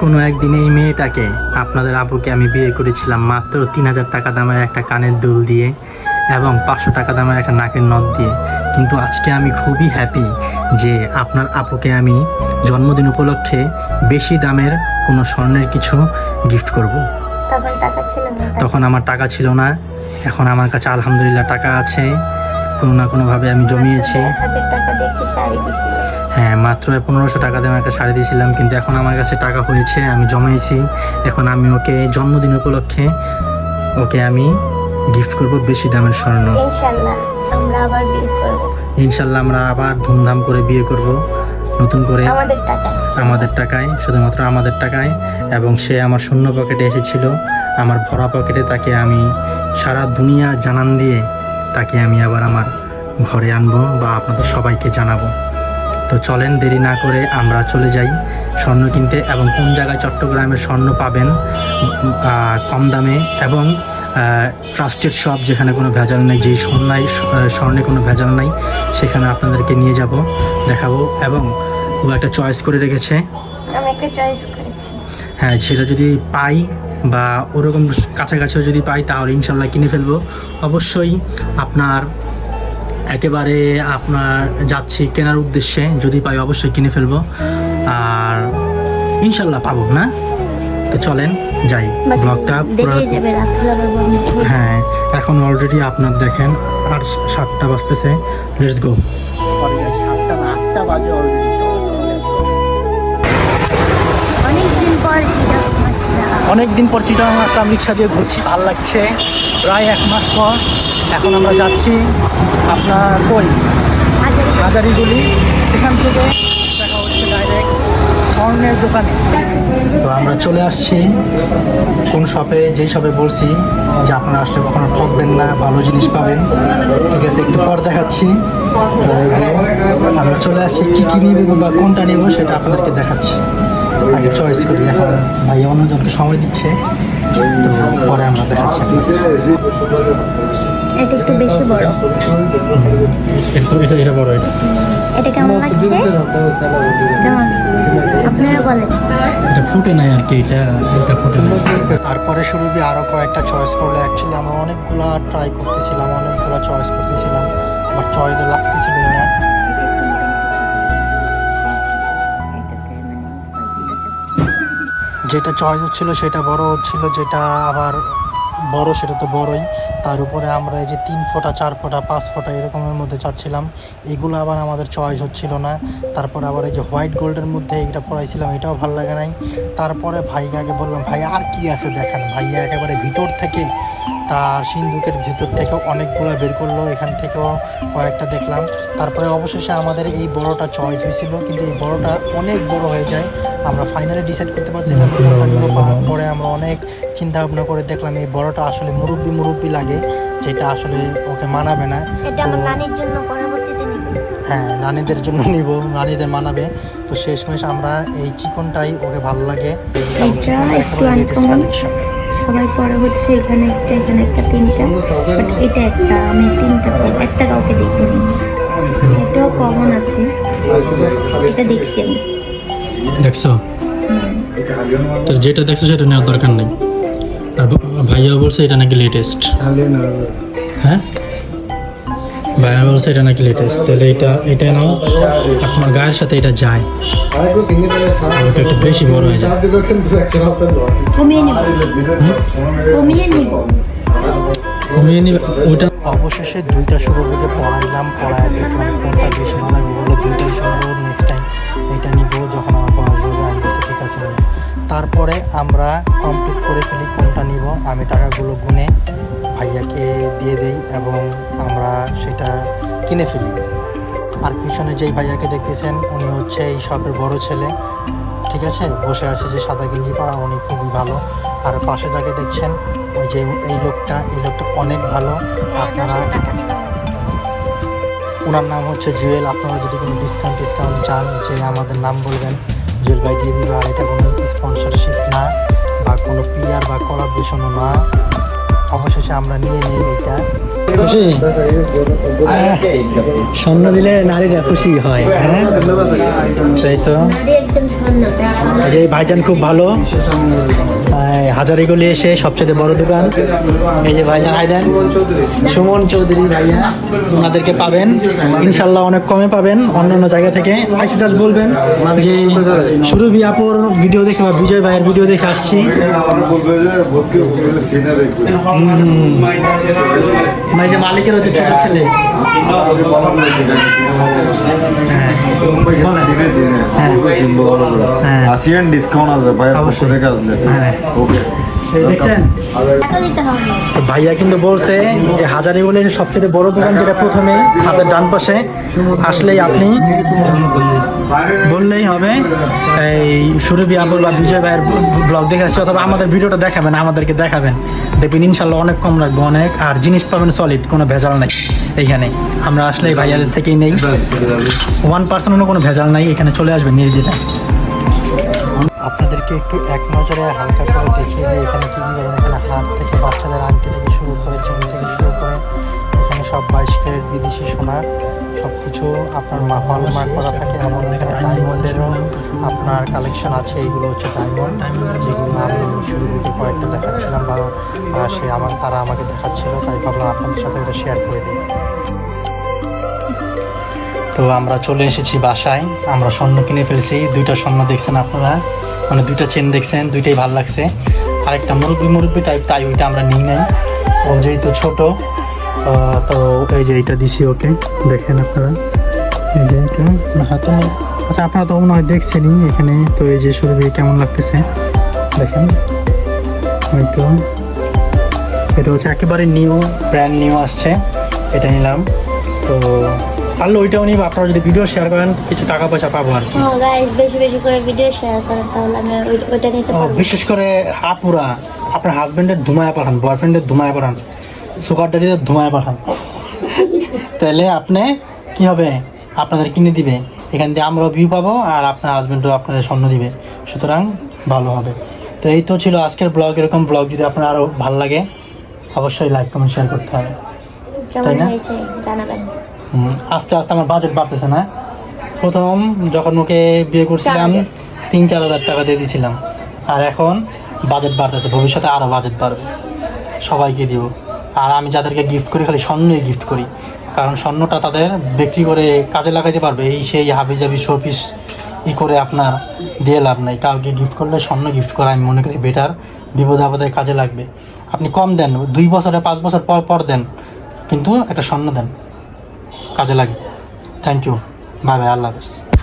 কোনো একদিন এই মেয়েটাকে আপনাদের আপুকে আমি বিয়ে করেছিলাম মাত্র তিন হাজার টাকা দামের একটা কানের দুল দিয়ে এবং পাঁচশো টাকা দামের একটা নাকের নথ দিয়ে। কিন্তু আজকে আমি খুবই হ্যাপি যে আপনার আপুকে আমি জন্মদিন উপলক্ষে বেশি দামের কোনো স্বর্ণের কিছু গিফট করব। তখন টাকা ছিল না তখন আমার টাকা ছিল না এখন আমার কাছে আলহামদুলিল্লাহ টাকা আছে কোনো না কোনোভাবে আমি জমিয়েছি। হাজার টাকা দিয়ে একটি শাড়ি দিছিল হ্যাঁ মাত্র পনেরোশো টাকা দিয়ে আমাকে শাড়ি দিয়েছিলাম কিন্তু এখন আমার কাছে টাকা হয়েছে আমি জমাইছি। এখন আমি ওকে জন্মদিন উপলক্ষে ওকে আমি গিফট করব বেশি দামের স্বর্ণ। ইনশাল্লাহ আমরা আবার বিয়ে করব। ইনশাল্লাহ আমরা আবার ধুমধাম করে বিয়ে করব নতুন করে আমাদের টাকা আমাদের টাকায় শুধুমাত্র আমাদের টাকায় এবং সে আমার শূন্য পকেটে এসেছিল আমার ভরা পকেটে তাকে আমি সারা দুনিয়া জানান দিয়ে তাকে আমি আবার আমার ঘরে আনব বা আপনাদের সবাইকে জানাব। তো চলেন দেরি না করে আমরা চলে যাই। স্বর্ণ কিনতে এবং কোন জায়গায় চট্টগ্রামের স্বর্ণ পাবেন কম দামে এবং ট্রাস্টেড শপ যেখানে কোনো ভেজাল নেই যেই স্বর্ণাই স্বর্ণে কোনো ভেজাল নাই সেখানে আপনাদেরকে নিয়ে যাব দেখাবো এবং ও একটা চয়েস করে রেখেছে। আমি একটা চয়েস করেছি। হ্যাঁ সেটা যদি পাই বা ওরকম কাছাকাছিও যদি পাই তাহলে ইনশাল্লাহ কিনে ফেলব। অবশ্যই আপনার একেবারে আপনার যাচ্ছি কেনার উদ্দেশ্যে যদি পাই অবশ্যই কিনে ফেলব। আর ইনশাল্লাহ পাবো না? তো চলেন যাই। ব্লগটা হয়ে এখন অলরেডি আপনার দেখেন আর সাতটা বাজতেছে। লেটস গো সাতটা না আটটা বাজে অলরেডি অনেকদিন পর এরকম আসলাম। অনেক দিন পর চিটাং আসলাম রিক্সা দিয়ে ঘুরছি ভালো লাগছে। প্রায় এক মাস পর এখন আমরা যাচ্ছি আপনার কই হাজারিগুলি। সেখান থেকে তো আমরা চলে আসছি কোন শপে, যেই শপে বলছি, যে আপনারা আসলে কখনো ঠকবেন না, ভালো জিনিস পাবেন। ঠিক আছে, একটু পর দেখাচ্ছি। যে আমরা চলে আসছি, কী কী নিব বা কোনটা নিব সেটা আপনাদেরকে দেখাচ্ছি। আগে চয়েস করি, এখন ভাই অন্যজনকে সময় দিচ্ছে। তো পরে আমরা দেখাচ্ছি এটা একটু বেশি বড়। এটা এটা এটা বড় এটা। এটা কেমন লাগছে? কেমন? আপনারা বলেন। এটা ফুটে নাই আর কি এটা এটা ফুটে নাই। তারপরে সুরভি আরও কয়েকটা চয়েস করলে। অ্যাকচুয়ালি আমরা অনেকগুলা ট্রাই করতেছিলাম অনেকগুলা চয়েস করতেছিলাম বাট চয়েস লাগতেছিল না। যেটা চয়েস হচ্ছিল সেটা বড় হচ্ছিল যেটা আবার বড়, সেটা তো বড়ই। তার উপরে আমরা এই যে তিন ফোঁটা, চার ফোঁটা, পাঁচ ফোঁটা এরকমের মধ্যে চাচ্ছিলাম। এগুলো আবার আমাদের চয়েস হচ্ছিল না। তারপর আবার এই যে হোয়াইট গোল্ডের মধ্যে এটা পড়াইছিলাম এটাও ভালো লাগে নাই। তারপরে ভাইকে আগে বললাম, ভাই, আর কি আছে দেখান? ভাইয়া একেবারে ভিতর থেকে, তার সিন্ধুকের ভিতর থেকেও অনেকগুলো বের করল। এখান থেকেও কয়েকটা দেখলাম। তারপরে অবশেষে আমাদের এই বড়টা চয়েস হয়েছিল, কিন্তু এই বড়টা অনেক বড় হয়ে যায়। আমরা ফাইনালি ডিসাইড করতে পারছিলাম না কোনটা নিব। পরে আমরা অনেক চিন্তা ভাবনা করে দেখলাম এই বড়টা আসলে মুরব্বি মুরব্বি লাগে যেটা আসলে ওকে মানাবে না। এটা আমার নানির জন্য পরবর্তীতে নিবে। হ্যাঁ নানিদের জন্য নিব নানিদের মানাবে। তো শেষমেশ আমরা এই চিকনটাই ওকে ভালো লাগে। সবাই পরে হচ্ছে এখানে একটা এখানে একটা তিনটা। বাট এটা একটা আমি তিনটা একটা কাউকে দেখিনি। এটাও কমন আছে। এটা দেখছি আমি। দেখছ। যেটা দেখছ সেটা নেওয়ার দরকার নেই। আর ভাইয়া বলছে এটা নাকি লেটেস্ট হ্যাঁ? ভাইয়া বলছে এটা নাকি লেটেস্ট তাহলে এটা এটা নাও। আর তোমার গায়ের সাথে এটা যায়। ওটা একটু বেশি বড় হয়ে যায়। কমিয়ে নিব। ওইটা অবশেষে দুইটা সুরভিকে পড়াইলাম পড়ায় দেখলাম কোনটা বেশি ভালো হবে বলে দুইটাই সুন্দর নেক্সট টাইম এটা নিব যখন আমরা কমপ্লিট করে ফেলি কোনটা নিব। আমি টাকাগুলো গুনে ভাইয়াকে দিয়ে দেই এবং আমরা সেটা কিনে ফেলি। আর পিছনে যেই ভাইয়াকে দেখতেছেন, উনি হচ্ছে এই শপের বড় ছেলে। ঠিক আছে? বসে আছে যে সাদা গেঞ্জি পরা, উনি খুবই ভালো। আর পাশে যাকে দেখছেন, ওই যে এই লোকটা এই লোকটা অনেক ভালো। আপনারা ওনার নাম হচ্ছে জুয়েল। আপনারা যদি কোনো ডিসকাউন্ট ডিসকাউন্ট চান, যে আমাদের নাম বলবেন জুয়েল ভাই দিয়ে দিবা এটা কোনো স্পন্সরশিপ না বা কোনো পিয়ার বা কলাবরেশনও না। অবশেষে আমরা নিয়ে নিই এইটা। খুশি? স্বর্ণ দিলে নারীরা খুশি হয় হ্যাঁ? তাই তো। যে ভাইজান খুব ভালো। হাজারিগুলি এসে সবচেয়ে বড় দোকান। এই যে ভাইজান, হাই দেন। সুমন চৌধুরী ভাইয়া, ওনাদেরকে পাবেন। ইনশাল্লাহ অনেক কমে পাবেন। অন্য অন্য জায়গা থেকে আইসে জাস্ট বলবেন যে সুরভি আপুর ভিডিও দেখে বা বিজয় ভাইয়ের ভিডিও দেখে আসছি। না যে মালিকের হচ্ছে ছোট ছেলে হ্যাঁ। আসিয়ান ডিসকাউন্ট আছে ভাইয়ের পক্ষ অবশ্যই। থেকে আসলে হ্যাঁ। ওকে ভাইয়া কিন্তু বলছে যে হাজারি বলে সবচেয়ে বড় দোকান যেটা প্রথমে হাতের ডান পাশে আসলেই আপনি বললেই হবে। এই সুরভি আবুল বা বিজয় ভাইয়ের ব্লগ দেখে আসছে, অথবা আমাদের ভিডিওটা দেখাবেন, আমাদেরকে দেখাবেন। দেখবেন ইনশাল্লাহ অনেক কম রাখব অনেক। আর জিনিস পাবেন সলিড কোনো ভেজাল নাই এইখানে আমরা আসলে ভাইয়াদের থেকেই নেই। ওয়ান পার্সেন্টও কোনো ভেজাল নাই, এখানে চলে আসবেন নির্দ্বিধায়। আপনাদেরকে একটু এক নজরে হালকা করে দেখিয়ে দিই, এখানে কী কী পাবেন? এখানে হাত থেকে বাচ্চাদের আংটি থেকে শুরু করে চেন থেকে শুরু করে, এখানে সব বাইশ ক্যারেট বিদেশি সোনা। সব কিছু আপনার মা হলমার্ক করা থাকে। এবং এখানে ডায়মন্ডেরও আপনার কালেকশন আছে। এইগুলো হচ্ছে ডায়মন্ড যেগুলো আমি শুরু থেকে কয়েকটা দেখাচ্ছিলাম বা সে আমার, তারা আমাকে দেখাচ্ছিল, তাই ভাবলাম আপনাদের সাথে এটা শেয়ার করে দিই। তো আমরা চলে এসেছি বাসায়। আমরা স্বর্ণ কিনে ফেলছি। দুইটা স্বর্ণ দেখছেন আপনারা। মানে দুইটা চেন দেখছেন, দুইটাই ভালো লাগছে। আরেকটা মুরব্বি মুরব্বি টাইপ তাই ওইটা আমরা নিই নাই। ও যেহেতু ছোট তো এই যে এইটা দিছি ওকে। দেখেন আপনারা। এই যে এটা। হাতে নেই। আচ্ছা আপনারা তো মনে হয় দেখছেনই এখানে। তো এই যে সুরভি কেমন লাগতেছে? দেখেন। হয়তো এটা হচ্ছে একেবারে নিউ ব্র্যান্ড নিউ আসছে। এটা নিলাম। তো পারলে ওইটাও নিব। আপনারা যদি ভিডিও শেয়ার করেন কিছু টাকা পয়সা পাবো আর কি। গাইস বেশি বেশি করে ভিডিও শেয়ার করেন তাহলে আমি ওইটা নিতে পারব। বিশেষ করে আপুরা। আপনার হাজবেন্ডের ধুমায় পাঠান বয়ফ্রেন্ডের ধুমায় পাঠান সুগার ড্যাডিদের ধুমায় পাঠান। তাহলে আপনি কি হবে? আপনাদের কিনে দিবে। এখান দিয়ে আমরাও ভিউ পাবো আর আপনার হাজবেন্ডও আপনাদের স্বর্ণ দিবে। সুতরাং ভালো হবে। তো এই তো ছিল আজকের ব্লগ এরকম ব্লগ যদি আপনার আরও ভালো লাগে অবশ্যই লাইক কমেন্ট শেয়ার করতে হবে। তাই না? হুম, আস্তে আস্তে আমার বাজেট বাড়তেছে না। প্রথম যখন ওকে বিয়ে করছিলাম তিন চার হাজার টাকা দিয়ে দিয়েছিলাম আর এখন বাজেট বাড়তেছে। ভবিষ্যতে আরও বাজেট বাড়বে। সবাইকে দিব। আর আমি যাদেরকে গিফট করি, খালি স্বর্ণই গিফট করি। কারণ স্বর্ণটা তাদের বিক্রি করে কাজে লাগাইতে পারবে। এই সেই হাবিজাবি শোপিস ই করে আপনার দিয়ে লাভ নাই। কাউকে গিফট করলে স্বর্ণ গিফট করা আমি মনে করি বেটার বিপদ আপদে কাজে লাগবে। আপনি কম দেন, দুই বছরে পাঁচ বছর পর পর দেন, কিন্তু একটা স্বর্ণ দেন। কাজে লাগবে। থ্যাংক ইউ বাই বাই আল্লাহ হাফেজ।